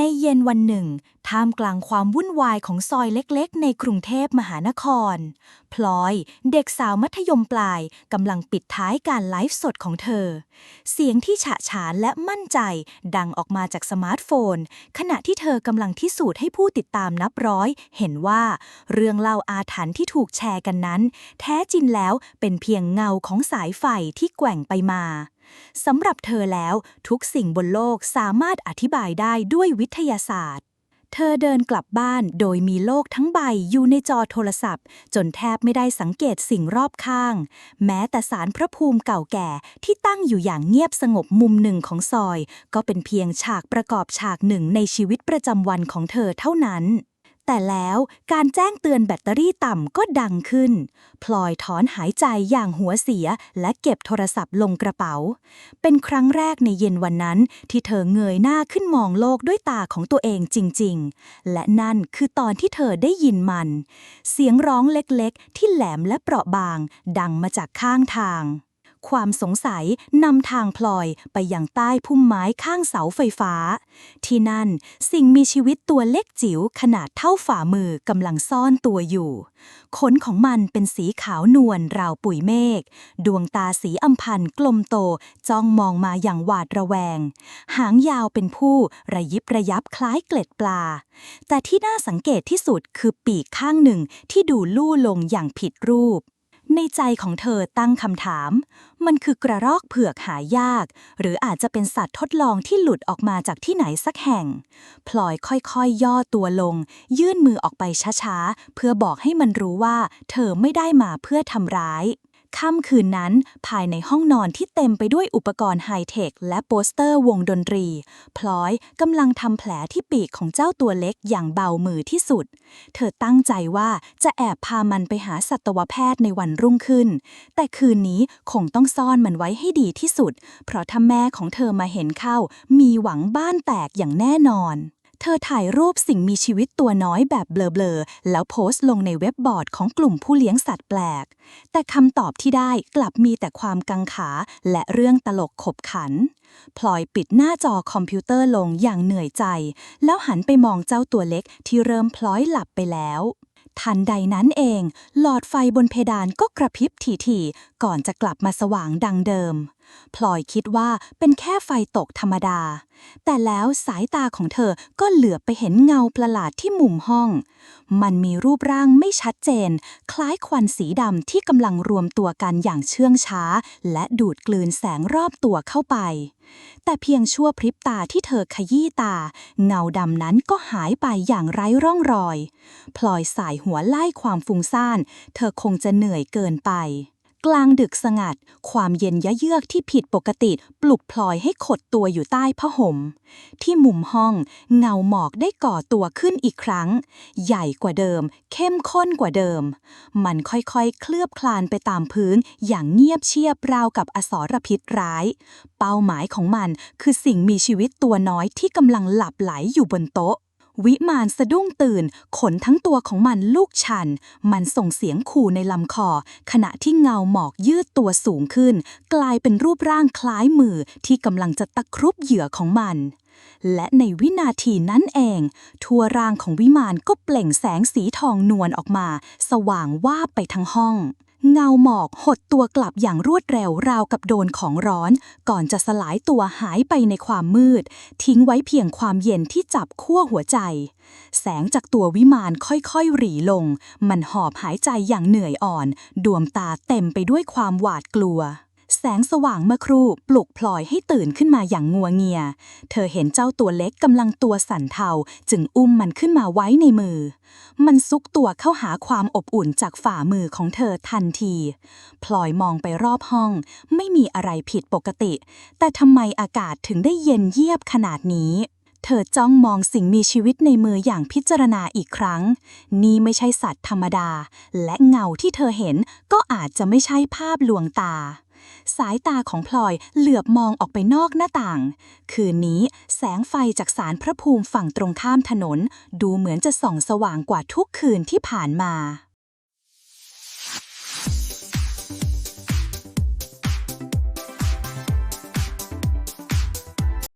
ในเย็นวันหนึ่ง ท่ามกลางความวุ่นวายของซอยเล็กๆ ในกรุงเทพมหานคร พลอย เด็กสาวมัธยมปลายกำลังปิดท้ายการไลฟ์สดของเธอ เสียงที่ฉะฉานและมั่นใจดังออกมาจากสมาร์ทโฟน ขณะที่เธอกำลังพิสูจน์ให้ผู้ติดตามนับร้อย เห็นว่าเรื่องเล่าอาถรรพ์ที่ถูกแชร์กันนั้น แท้จริงแล้วเป็นเพียงเงาของสายไฟที่แกว่งไปมา สำหรับเธอแล้วทุกสิ่งบนโลกสามารถอธิบายได้ด้วยวิทยาศาสตร์ เธอเดินกลับบ้านโดยมีโลกทั้งใบอยู่ในจอโทรศัพท์ จนแทบไม่ได้สังเกตสิ่งรอบข้าง แม้แต่สารพระภูมิเก่าแก่ที่ตั้งอยู่อย่างเงียบสงบมุมหนึ่งของซอย ก็เป็นเพียงฉากประกอบฉากหนึ่งในชีวิตประจำวันของเธอเท่านั้น แต่แล้วการแจ้งเตือนแบตเตอรี่ต่ำก็ดังขึ้น พลอยถอนหายใจอย่างหัวเสียและเก็บโทรศัพท์ลงกระเป๋า เป็นครั้งแรกในเย็นวันนั้นที่เธอเงยหน้าขึ้นมองโลกด้วยตาของตัวเองจริง ๆ และนั่นคือตอนที่เธอได้ยินมัน เสียงร้องเล็กๆ ที่แหลมและเปราะบาง ดังมาจากข้างทาง ความสงสัยนำทางพลอยไปยังใต้พุ่มไม้ข้างเสาไฟฟ้า ที่นั่นสิ่งมีชีวิตตัวเล็กจิ๋วขนาดเท่าฝ่ามือกำลังซ่อนตัวอยู่ ขนของมันเป็นสีขาวนวลราวปุ๋ยเมฆ ดวงตาสีอำพันกลมโตจ้องมองมาอย่างหวาดระแวง หางยาวเป็นผู้ระยิบระยับคล้ายเกล็ดปลา แต่ที่น่าสังเกตที่สุดคือปีกข้างหนึ่งที่ดูลู่ลงอย่างผิดรูป ในใจของเธอตั้งคำถาม มันคือกระรอกเผือกหายาก หรืออาจจะเป็นสัตว์ทดลองที่หลุดออกมาจากที่ไหนสักแห่ง พลอยค่อยๆย่อตัวลง ยื่นมือออกไปช้าๆ เพื่อบอกให้มันรู้ว่า เธอไม่ได้มาเพื่อทำร้าย ค่ำคืนนั้นภายในห้องนอนที่เต็มไปด้วยอุปกรณ์ไฮเทคและโปสเตอร์วงดนตรี พลอยกำลังทำแผลที่ปีกของเจ้าตัวเล็กอย่างเบามือที่สุด เธอตั้งใจว่าจะแอบพามันไปหาสัตวแพทย์ในวันรุ่งขึ้น แต่คืนนี้คงต้องซ่อนมันไว้ให้ดีที่สุด เพราะถ้าแม่ของเธอมาเห็นเข้า มีหวังบ้านแตกอย่างแน่นอน ธอถ่ายรูปสิ่งมีชีวิตตัวน้อยแบบเบลอๆ แล้วโพสต์ลงในเว็บบอร์ดของกลุ่มผู้เลี้ยงสัตว์แปลก แต่คำตอบที่ได้กลับมีแต่ความกังขาและเรื่องตลกขบขัน พลอยปิดหน้าจอคอมพิวเตอร์ลงอย่างเหนื่อยใจ แล้วหันไปมองเจ้าตัวเล็กที่เริ่มพลอยหลับไปแล้วทันใดนั้นเอง หลอดไฟบนเพดานก็กระพริบถี่ๆก่อนจะกลับมาสว่างดังเดิม พลอยคิดว่าเป็นแค่ไฟตกธรรมดา แต่แล้วสายตาของเธอก็เหลือบไปเห็นเงาประหลาดที่มุมห้อง มันมีรูปร่างไม่ชัดเจน คล้ายควันสีดำที่กำลังรวมตัวกันอย่างเชื่องช้า และดูดกลืนแสงรอบตัวเข้าไป แต่เพียงชั่วพริบตาที่เธอขยี้ตา เงาดำนั้นก็หายไปอย่างไร้ร่องรอย พลอยสายหัวไล่ความฟุ้งซ่าน เธอคงจะเหนื่อยเกินไป กลางดึกสงัด ความเย็นยะเยือกที่ผิดปกติปลุกพลอยให้ขดตัวอยู่ใต้ผ้าห่ม ที่มุมห้อง เงาหมอกได้ก่อตัวขึ้นอีกครั้ง ใหญ่กว่าเดิม เข้มข้นกว่าเดิม มันค่อยๆ เคลือบคลานไปตามพื้น อย่างเงียบเชียบราวกับอสรพิษร้าย เป้าหมายของมันคือสิ่งมีชีวิตตัวน้อยที่กำลังหลับไหลอยู่บนโต๊ะ วิมานสะดุ้งตื่น ขนทั้งตัวของมันลูกชัน มันส่งเสียงขู่ในลำคอ ขณะที่เงาหมอกยืดตัวสูงขึ้น กลายเป็นรูปร่างคล้ายมือที่กำลังจะตะครุบเหยื่อของมัน และในวินาทีนั้นเอง ทั่วร่างของวิมานก็เปล่งแสงสีทองนวลออกมา สว่างวาบไปทั้งห้อง เงาหมอกหดตัวกลับอย่างรวดเร็วราวกับโดนของร้อน ก่อนจะสลายตัวหายไปในความมืด ทิ้งไว้เพียงความเย็นที่จับขั้วหัวใจ แสงจากตัววิมานค่อยๆหรีลง มันหอบหายใจอย่างเหนื่อยอ่อน ดวงตาเต็มไปด้วยความหวาดกลัว แสงสว่างเมื่อครู่ปลุกพลอยให้ตื่นขึ้นมาอย่างงัวเงีย เธอเห็นเจ้าตัวเล็กกำลังตัวสั่นเทา จึงอุ้มมันขึ้นมาไว้ในมือ มันซุกตัวเข้าหาความอบอุ่นจากฝ่ามือของเธอทันที พลอยมองไปรอบห้อง ไม่มีอะไรผิดปกติ แต่ทำไมอากาศถึงได้เย็นเยียบขนาดนี้เธอจ้องมองสิ่งมีชีวิตในมืออย่างพิจารณาอีกครั้ง นี่ไม่ใช่สัตว์ธรรมดา และเงาที่เธอเห็นก็อาจจะไม่ใช่ภาพลวงตา สายตาของพลอยเหลือบมองออกไปนอกหน้าต่าง คืนนี้แสงไฟจากสารพระภูมิฝั่งตรงข้ามถนน ดูเหมือนจะส่องสว่างกว่าทุกคืนที่ผ่านมา